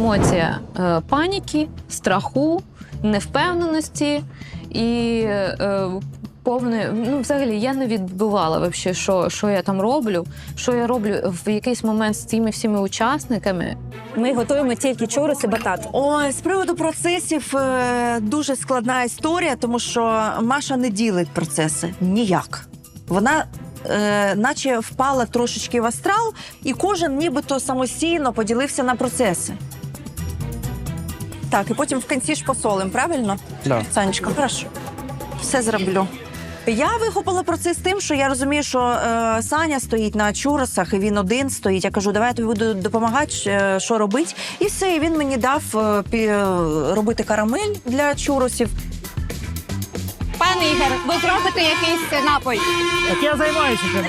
емоція е, паніки, страху, невпевненості і е, повне. Ну, взагалі, я не відбивала вообще, що, що я там роблю, що я роблю в якийсь момент з цими всіми учасниками. Ми готуємо тільки чурус і батат. Ой, з приводу процесів е, дуже складна історія, тому що Маша не ділить процеси ніяк. Вона. Е, наче впала трошечки в астрал, і кожен нібито самостійно поділився на процеси. Так, і потім в кінці ж посолим, правильно? Да. Санечка, хорошо. Все зроблю. Я вихопила процес тим, що я розумію, що е, Саня стоїть на чурасах, і він один стоїть. Я кажу, давай я тобі буду допомагати, е, що робити. І все, і він мені дав е, пі- е, робити карамель для чуросів. Пане Ігор, ви зробите якийсь напій? Так я займаюся цим.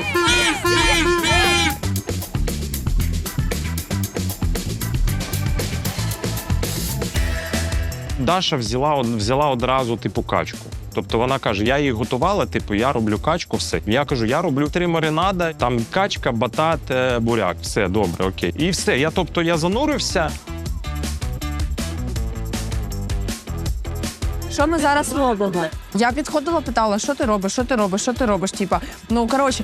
Даша взяла, взяла одразу типу качку. Тобто вона каже: я її готувала, типу, я роблю качку, все. Я кажу, я роблю три маринада, там качка, батат, е, буряк. Все добре, окей. І все. Я тобто я занурився. Що ми зараз робимо? Я підходила, питала, що ти робиш, що ти робиш, що ти робиш? Типа, ну коротше.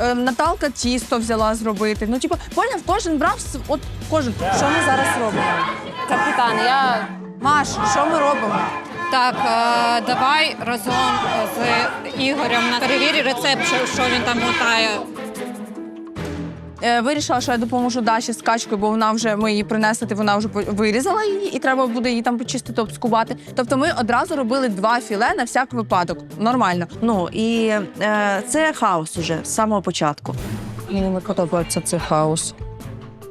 Е, Наталка тісто взяла зробити. Ну, типу, поняв, кожен брав с- от кожен. Що ми зараз робимо? Капітан, я Маш, що ми робимо? так, е, давай разом з Ігорем на перевірі рецепт, що, що він там готає. Е, вирішила, що я допоможу Даші з качкою, бо вона вже ми її принесли, вона вже по- вирізала її, і треба буде її там почистити, обскубати. Тобто ми одразу робили два філе на всяк випадок. Нормально. Ну і е, це хаос уже з самого початку. Мені не подобається цей хаос.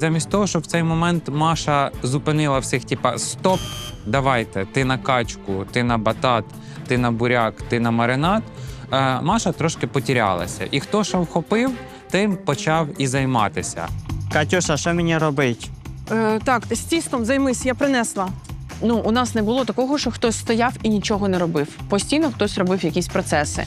Замість того, щоб в цей момент Маша зупинила всіх, типа стоп, давайте, ти на качку, ти на батат, ти на буряк, ти на маринад. Е, Маша трошки потерялася. І хто що вхопив, тим почав і займатися. Катюша, що мені робить? Е, так, з тістом займись, я принесла. Ну, у нас не було такого, що хтось стояв і нічого не робив. Постійно хтось робив якісь процеси.